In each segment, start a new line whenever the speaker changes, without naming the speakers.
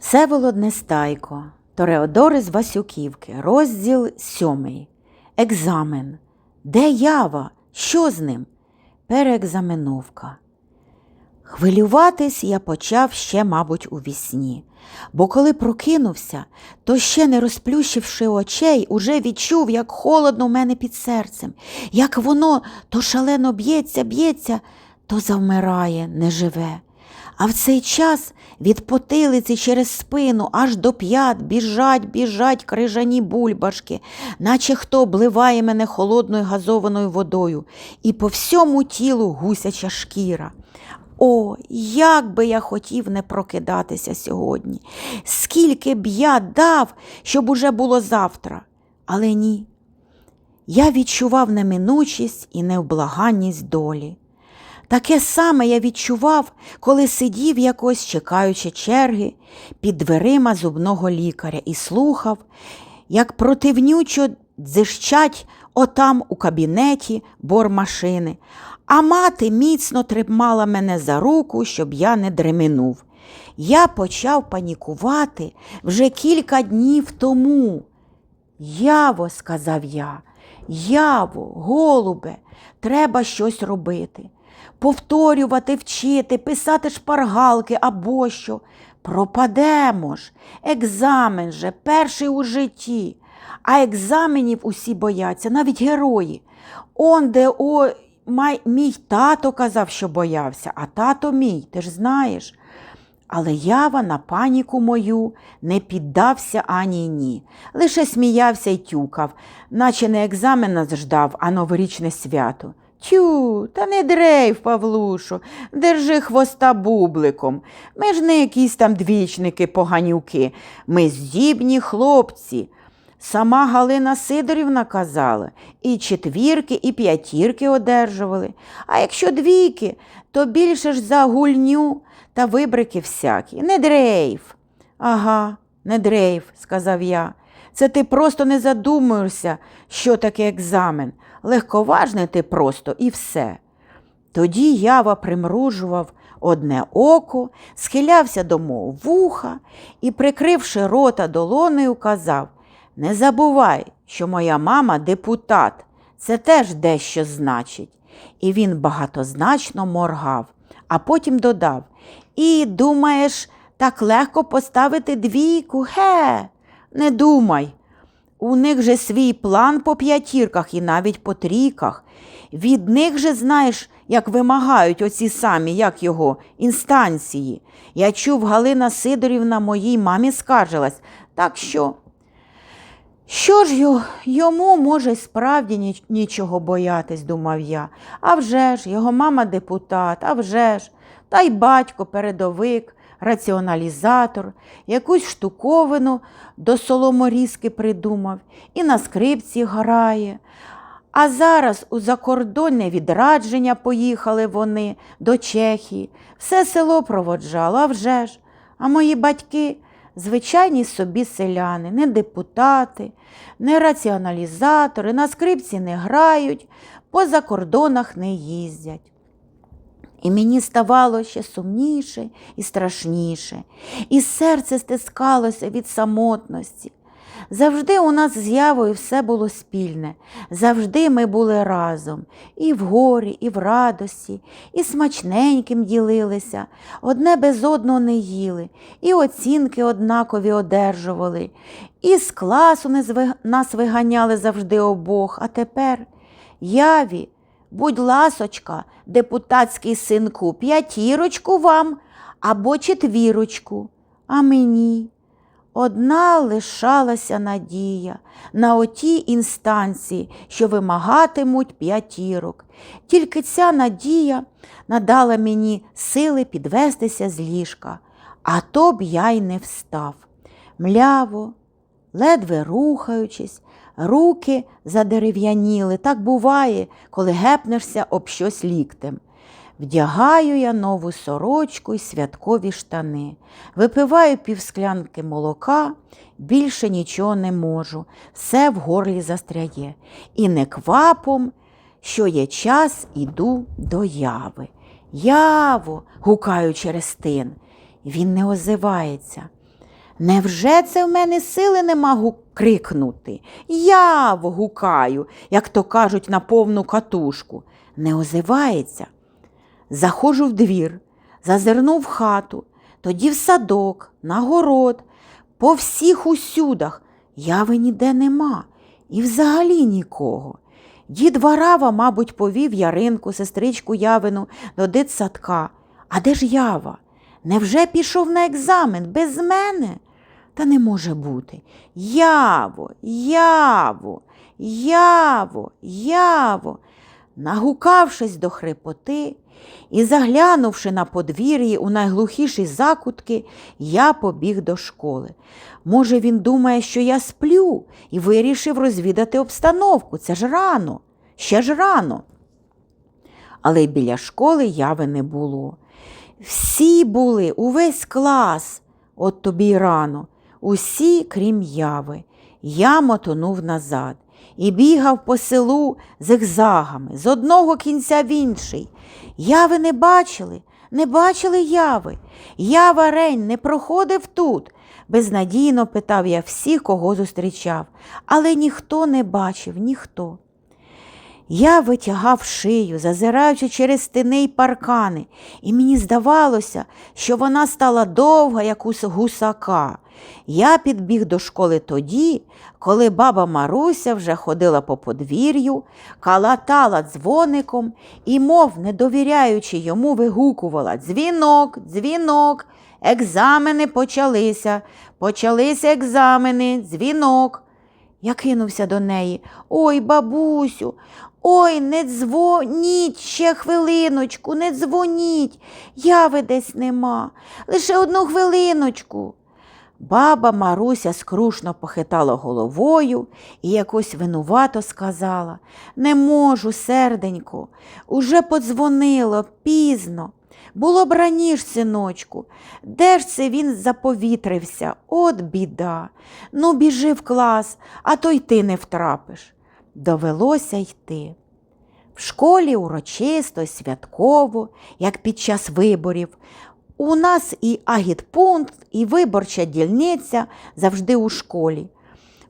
Всеволод Нестайко, Тореодори з Васюківки, розділ сьомий. Екзамен. Де ява? Що з ним? Переекзаменовка. Хвилюватись я почав ще, мабуть, у вісні, бо коли прокинувся, то ще не розплющивши очей, уже відчув, як холодно в мене під серцем, як воно то шалено б'ється, б'ється, то завмирає, не живе. А в цей час від потилиці через спину аж до п'ят біжать, біжать крижані бульбашки, наче хто обливає мене холодною газованою водою, і по всьому тілу гусяча шкіра. О, як би я хотів не прокидатися сьогодні, скільки б я дав, щоб уже було завтра. Але ні. Я відчував неминучість і невблаганність долі. Таке саме я відчував, коли сидів якось, чекаючи черги під дверима зубного лікаря і слухав, як противнючо дзищать отам у кабінеті бормашини, а мати міцно тримала мене за руку, щоб я не дременув. Я почав панікувати вже кілька днів тому. Яво, сказав я, яво, голубе, треба щось робити. Повторювати, вчити, писати шпаргалки або що. Пропадемо ж, екзамен же, перший у житті. А екзаменів усі бояться, навіть герої. Он де о, май, мій тато казав, що боявся, а тато мій, ти ж знаєш. Але ява на паніку мою не піддався ані ні. Лише сміявся й тюкав, наче не екзамен ждав, а новорічне свято. Тю, та не дрейф, Павлушо, держи хвоста бубликом. Ми ж не якісь там двічники поганюки, ми здібні хлопці. Сама Галина Сидорівна казала, і четвірки, і п'ятірки одержували. А якщо двійки, то більше ж за гульню та вибрики всякі. Не дрейф. Ага, не дрейф, сказав я. Це ти просто не задумуєшся, що таке екзамен. Легковажний ти просто і все. Тоді ява примружував одне око, схилявся до мого вуха і, прикривши рота долонею, казав Не забувай, що моя мама депутат, це теж дещо значить. І він багатозначно моргав, а потім додав І думаєш, так легко поставити двійку? Ге, не думай. У них же свій план по п'ятірках і навіть по трійках. Від них же знаєш, як вимагають оці самі, як його, інстанції. Я чув, Галина Сидорівна моїй мамі скаржилась. Так що, що ж йому може справді нічого боятись, думав я. А вже ж, його мама депутат, а вже ж, та й батько передовик, раціоналізатор, якусь штуковину до соломорізки придумав і на скрипці грає. А зараз у закордонне відрадження поїхали вони до Чехії. Все село проводжало, а вже ж. А мої батьки звичайні собі селяни, не депутати, не раціоналізатори, на скрипці не грають, по закордонах не їздять. І мені ставало ще сумніше і страшніше, і серце стискалося від самотності. Завжди у нас з явою все було спільне, завжди ми були разом, і в горі, і в радості, і смачненьким ділилися, одне без одного не їли, і оцінки однакові одержували, і з класу нас виганяли завжди обох, а тепер яві. Будь ласочка, депутатський синку, п'ятірочку вам або четвірочку, а мені. Одна лишалася надія на отій інстанції, що вимагатимуть п'ятірок. Тільки ця надія надала мені сили підвестися з ліжка, а то б я й не встав. Мляво, ледве рухаючись, руки задерев'яніли. Так буває, коли гепнешся об щось ліктем. Вдягаю я нову сорочку і святкові штани, випиваю півсклянки молока, більше нічого не можу, все в горлі застряє. І неквапом, що є час, іду до яви. Яво, гукаю через тин. Він не озивається. Невже це в мене сили нема гу- крикнути? Я вгукаю, як то кажуть, на повну катушку. Не озивається. Заходжу в двір, зазирнув в хату, тоді в садок, на город, по всіх усюдах. Яви ніде нема і взагалі нікого. Дід Варава, мабуть, повів Яринку, сестричку Явину до дитсадка. А де ж ява? Невже пішов на екзамен без мене? Та не може бути. Яво, яво, яво, яво. Нагукавшись до хрипоти і заглянувши на подвір'ї у найглухіші закутки, я побіг до школи. Може, він думає, що я сплю, і вирішив розвідати обстановку. Це ж рано, ще ж рано. Але біля школи яви не було. Всі були, увесь клас, от тобі й рано, усі, крім яви. Я мотонув назад і бігав по селу зигзагами, з одного кінця в інший. Яви не бачили, не бачили яви. Ява рень не проходив тут. Безнадійно питав я всіх, кого зустрічав, але ніхто не бачив, ніхто. Я витягав шию, зазираючи через стіни й паркани, і мені здавалося, що вона стала довга, як у гусака. Я підбіг до школи тоді, коли баба Маруся вже ходила по подвір'ю, калатала дзвоником і, мов не довіряючи йому, вигукувала Дзвінок, дзвінок, екзамени почалися, почалися екзамени, дзвінок. Я кинувся до неї. Ой, бабусю, ой, не дзвоніть ще хвилиночку, не дзвоніть. Яви десь нема. Лише одну хвилиночку. Баба Маруся скрушно похитала головою і якось винувато сказала Не можу, серденько, уже подзвонило пізно. Було б раніш, синочку, де ж це він заповітрився? От біда. Ну, біжи в клас, а то й ти не втрапиш. Довелося йти. В школі урочисто, святково, як під час виборів. У нас і агітпункт, і виборча дільниця завжди у школі.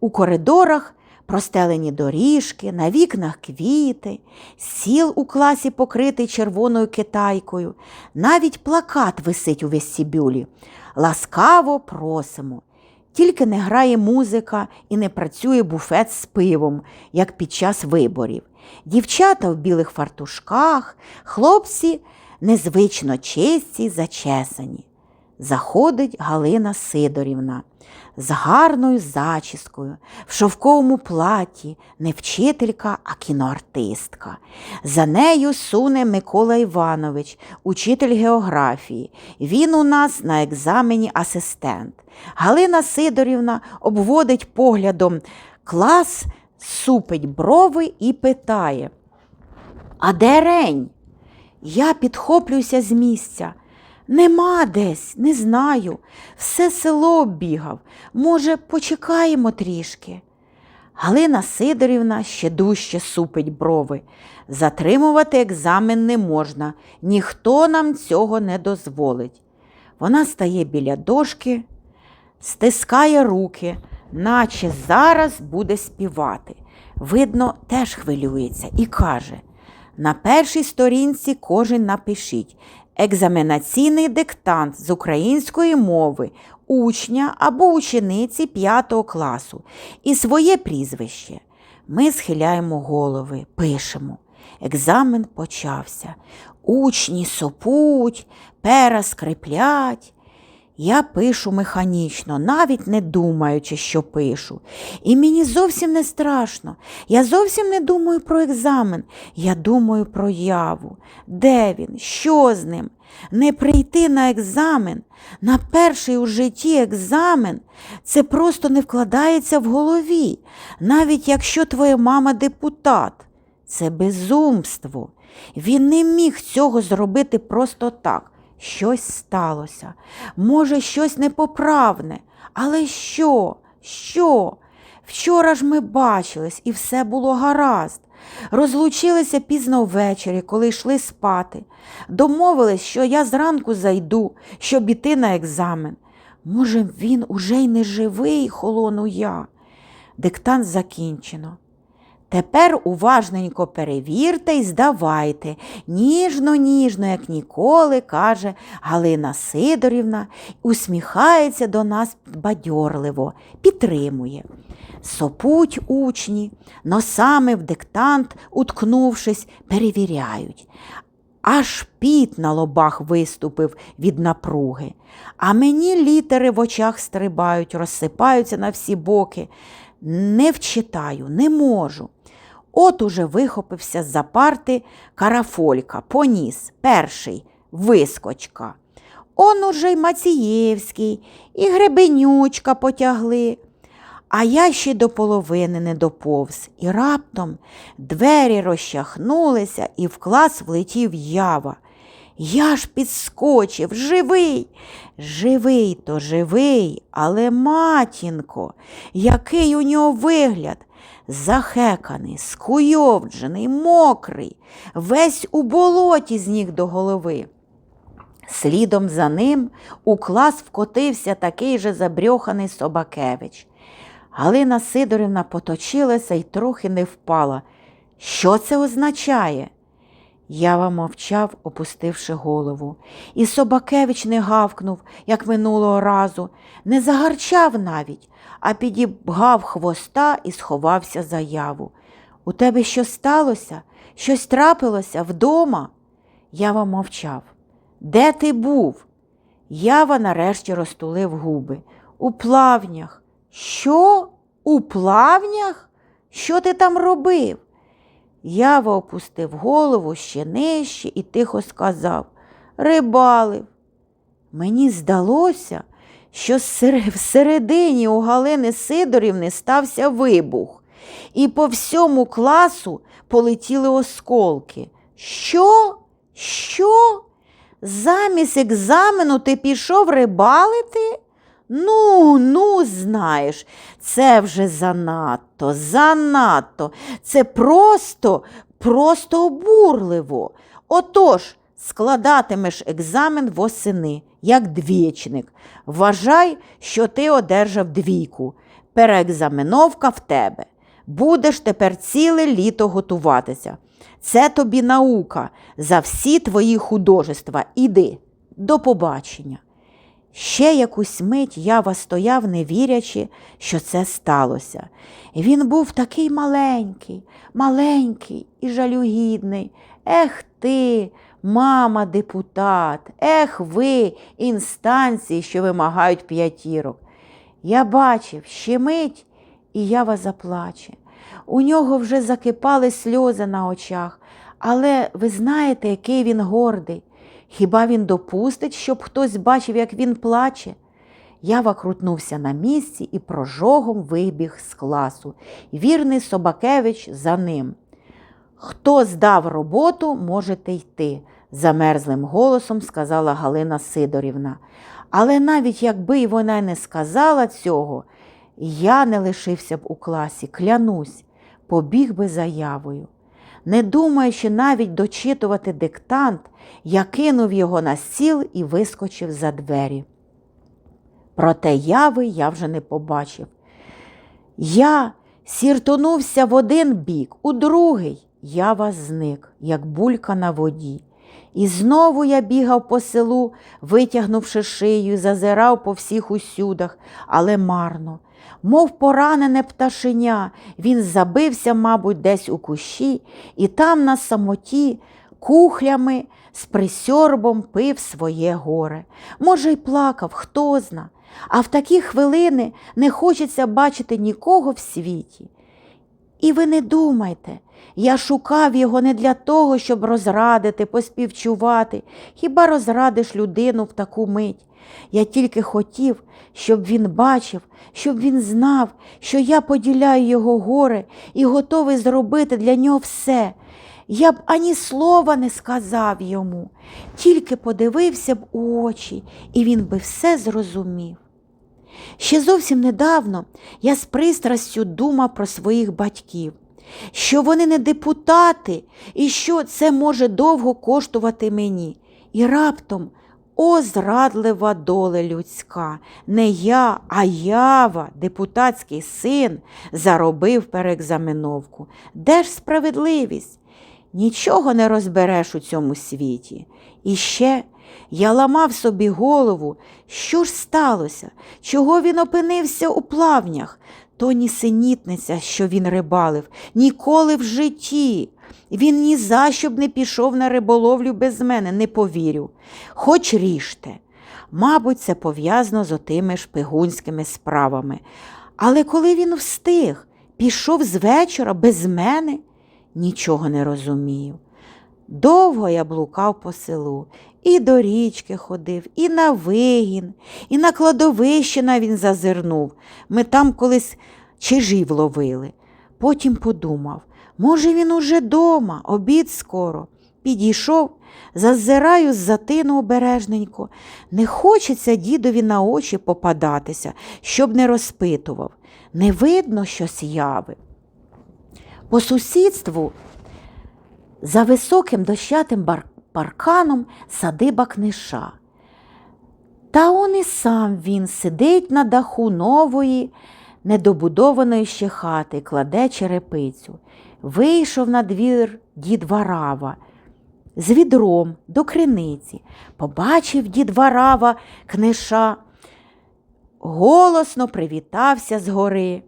У коридорах простелені доріжки, на вікнах квіти, сіл у класі покритий червоною китайкою, навіть плакат висить у вестибюлі. Ласкаво просимо. Тільки не грає музика і не працює буфет з пивом, як під час виборів. Дівчата в білих фартушках, хлопці незвично чисті, зачесані. Заходить Галина Сидорівна з гарною зачіскою, в шовковому платі, не вчителька, а кіноартистка. За нею суне Микола Іванович, учитель географії. Він у нас на екзамені асистент. Галина Сидорівна обводить поглядом клас, супить брови і питає: А де рень? Я підхоплююся з місця. Нема десь, не знаю. Все село оббігав. Може, почекаємо трішки. Галина Сидорівна ще дужче супить брови. Затримувати екзамен не можна, ніхто нам цього не дозволить. Вона стає біля дошки, стискає руки, наче зараз буде співати. Видно, теж хвилюється і каже: на першій сторінці кожен напишіть екзаменаційний диктант з української мови учня або учениці 5 класу і своє прізвище. Ми схиляємо голови, пишемо. Екзамен почався. Учні сопуть, пера скриплять. Я пишу механічно, навіть не думаючи, що пишу. І мені зовсім не страшно. Я зовсім не думаю про екзамен. Я думаю про яву. Де він? Що з ним? Не прийти на екзамен, на перший у житті екзамен, це просто не вкладається в голові, навіть якщо твоя мама депутат. Це безумство. Він не міг цього зробити просто так. Щось сталося. Може, щось непоправне. Але що? Що? Вчора ж ми бачились, і все було гаразд. Розлучилися пізно ввечері, коли йшли спати. Домовились, що я зранку зайду, щоб іти на екзамен. Може, він уже й не живий, холону я. Диктант закінчено. Тепер уважненько перевірте і здавайте, ніжно, ніжно, як ніколи, каже Галина Сидорівна, усміхається до нас бадьорливо, підтримує. Сопуть учні, носами в диктант, уткнувшись, перевіряють. Аж піт на лобах виступив від напруги, а мені літери в очах стрибають, розсипаються на всі боки. Не вчитаю, не можу. От уже вихопився з-за парти карафолька, поніс, перший, вискочка. Он уже й Мацієвський, і Гребенючка потягли. А я ще до половини не доповз, і раптом двері розчахнулися, і в клас влетів ява. Я ж підскочив, живий, живий то живий, але матінко, який у нього вигляд, захеканий, скуйовджений, мокрий, весь у болоті з ніг до голови. Слідом за ним у клас вкотився такий же забрьоханий Собакевич. Галина Сидорівна поточилася і трохи не впала. Що це означає? Ява мовчав, опустивши голову. І Собакевич не гавкнув, як минулого разу, не загарчав навіть, а підібгав хвоста і сховався за яву. У тебе що сталося? Щось трапилося вдома? Ява мовчав. Де ти був? Ява нарешті розтулив губи. У плавнях. Що? У плавнях? Що ти там робив? Ява опустив голову ще нижче і тихо сказав Рибалив. Мені здалося, що всередині у Галини Сидорівни стався вибух, і по всьому класу полетіли осколки. Що? Що? Замість екзамену ти пішов рибалити? Ну, ну, знаєш, це вже занадто, занадто. Це просто, просто обурливо. Отож, складатимеш екзамен восени, як двічник. Вважай, що ти одержав двійку. Переекзаменовка в тебе. Будеш тепер ціле літо готуватися. Це тобі наука за всі твої художества. Іди, до побачення. Ще якусь мить ява стояв, не вірячи, що це сталося. Він був такий маленький, маленький і жалюгідний. Ех ти, мама депутат, ех ви, інстанції, що вимагають п'ятірок. Я бачив, ще мить, і ява заплаче. У нього вже закипали сльози на очах, але ви знаєте, який він гордий. Хіба він допустить, щоб хтось бачив, як він плаче? Ява крутнувся на місці і прожогом вибіг з класу. Вірний Собакевич за ним. Хто здав роботу, можете йти, замерзлим голосом сказала Галина Сидорівна. Але навіть якби й вона не сказала цього, я не лишився б у класі, клянусь, побіг би заявою. Не думаючи навіть дочитувати диктант, я кинув його на стіл і вискочив за двері. Проте яви я вже не побачив. Я сіртонувся в один бік, у другий ява зник, як булька на воді. І знову я бігав по селу, витягнувши шию, зазирав по всіх усюдах, але марно. Мов поранене пташеня, він забився, мабуть, десь у кущі, і там на самоті кухлями з присьорбом пив своє горе. Може, й плакав, хто зна. А в такі хвилини не хочеться бачити нікого в світі. І ви не думайте, я шукав його не для того, щоб розрадити, поспівчувати. Хіба розрадиш людину в таку мить? Я тільки хотів, щоб він бачив, щоб він знав, що я поділяю його горе і готовий зробити для нього все. Я б ані слова не сказав йому, тільки подивився б у очі, і він би все зрозумів. Ще зовсім недавно я з пристрастю думав про своїх батьків, що вони не депутати і що це може довго коштувати мені. І раптом О, зрадлива доля людська, не я, а ява, депутатський син, заробив переекзаменовку. Де ж справедливість? Нічого не розбереш у цьому світі. І ще я ламав собі голову, що ж сталося, чого він опинився у плавнях, то нісенітниця, що він рибалив, ніколи в житті. Він ні за що б не пішов на риболовлю без мене, не повірю. Хоч ріжте. Мабуть, це пов'язано з отими шпигунськими справами. Але коли він встиг, пішов з вечора без мене, нічого не розумію. Довго я блукав по селу, і до річки ходив, і на вигін, і на кладовище навіть зазирнув. Ми там колись чижів ловили. Потім подумав, може, він уже дома, обід скоро. Підійшов, зазираю з затину обережненько. Не хочеться дідові на очі попадатися, щоб не розпитував. Не видно щось яви. По сусідству за високим дощатим бар- парканом садиба книша. Та он і сам він сидить на даху нової, недобудованої ще хати, кладе черепицю. Вийшов на двір дід Варава з відром до криниці. Побачив дід Варава книша, голосно привітався згори.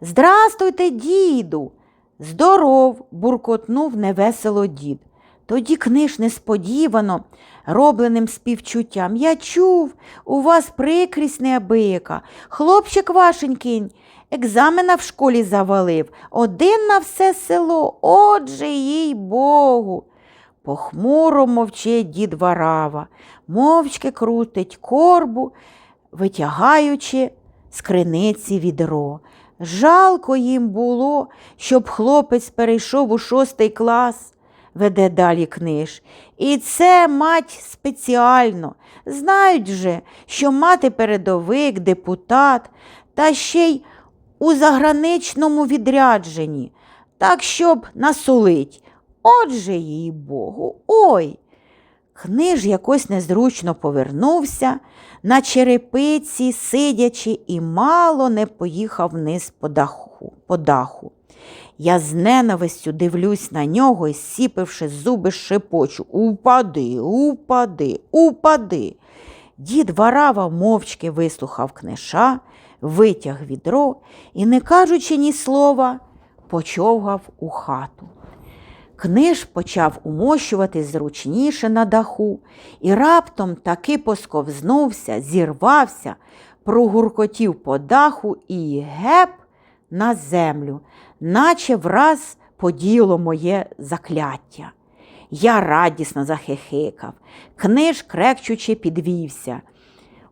Здрастуйте, діду. Здоров, буркотнув невесело дід. Тоді книж несподівано, робленим співчуттям. Я чув, у вас прикрість неабияка. Хлопчик вашенький екзамена в школі завалив, один на все село, отже, їй Богу. Похмуро мовчить дід Варава, мовчки крутить корбу, витягаючи з криниці відро. Жалко їм було, щоб хлопець перейшов у шостий клас, веде далі книж. І це мать спеціально. Знають же, що мати передовик, депутат, та ще й у заграничному відрядженні, так щоб насолить. Отже, їй Богу, ой. Книж якось незручно повернувся на черепиці, сидячи, і мало не поїхав вниз по даху. По даху. Я з ненавистю дивлюсь на нього і, сіпивши зуби, шепочу Упади, упади, упади. Дід Варава мовчки вислухав книша, витяг відро і, не кажучи ні слова, почовгав у хату. Книж почав умощувати зручніше на даху і раптом таки посковзнувся, зірвався, прогуркотів по даху і геп на землю, наче враз поділо моє закляття. Я радісно захихикав, книж, крекчучи, підвівся.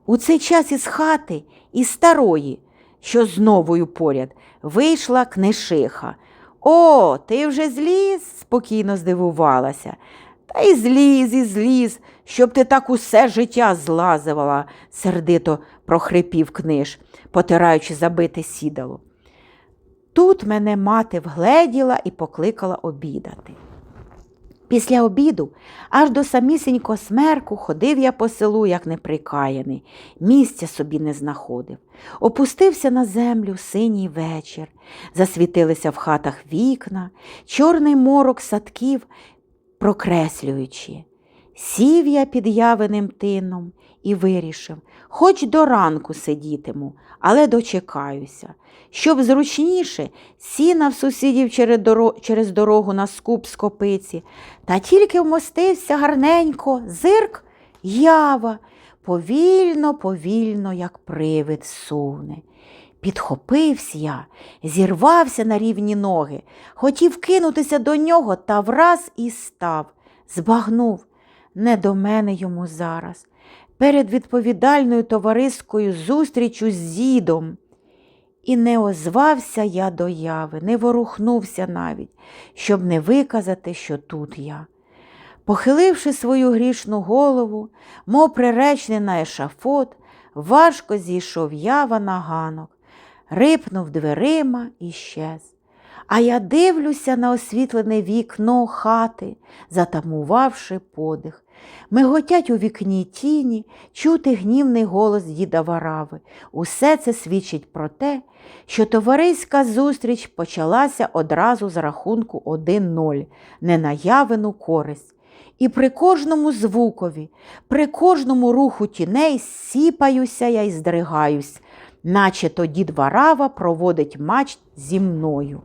У цей час із хати, із старої, що з новою поряд, вийшла книшиха. О, ти вже зліз? спокійно здивувалася. Та й зліз, і зліз, щоб ти так усе життя злазувала, сердито прохрипів книж, потираючи забите сідало. Тут мене мати вгледіла і покликала обідати. Після обіду аж до самісінько смерку ходив я по селу, як неприкаяний, місця собі не знаходив. Опустився на землю синій вечір, засвітилися в хатах вікна, чорний морок садків, прокреслюючи. Сів я під явиним тином і вирішив, хоч до ранку сидітиму, але дочекаюся. Щоб зручніше, сіна в сусідів через дорогу на скуп з копиці, та тільки вмостився гарненько, зирк ява, повільно, повільно, як привид суне. Підхопився я, зірвався на рівні ноги, хотів кинутися до нього та враз і став, збагнув. Не до мене йому зараз. Перед відповідальною товариською зустрічю з зідом. І не озвався я до яви, не ворухнувся навіть, щоб не виказати, що тут я. Похиливши свою грішну голову, мов приречений на ешафот, важко зійшов ява на ганок, рипнув дверима і щез. А я дивлюся на освітлене вікно хати, затамувавши подих. Миготять у вікні тіні, чути гнівний голос діда Варави. Усе це свідчить про те, що товариська зустріч почалася одразу з рахунку 1-0, не на явину користь. І при кожному звукові, при кожному руху тіней сіпаюся я і здригаюсь, наче то дід Варава проводить матч зі мною.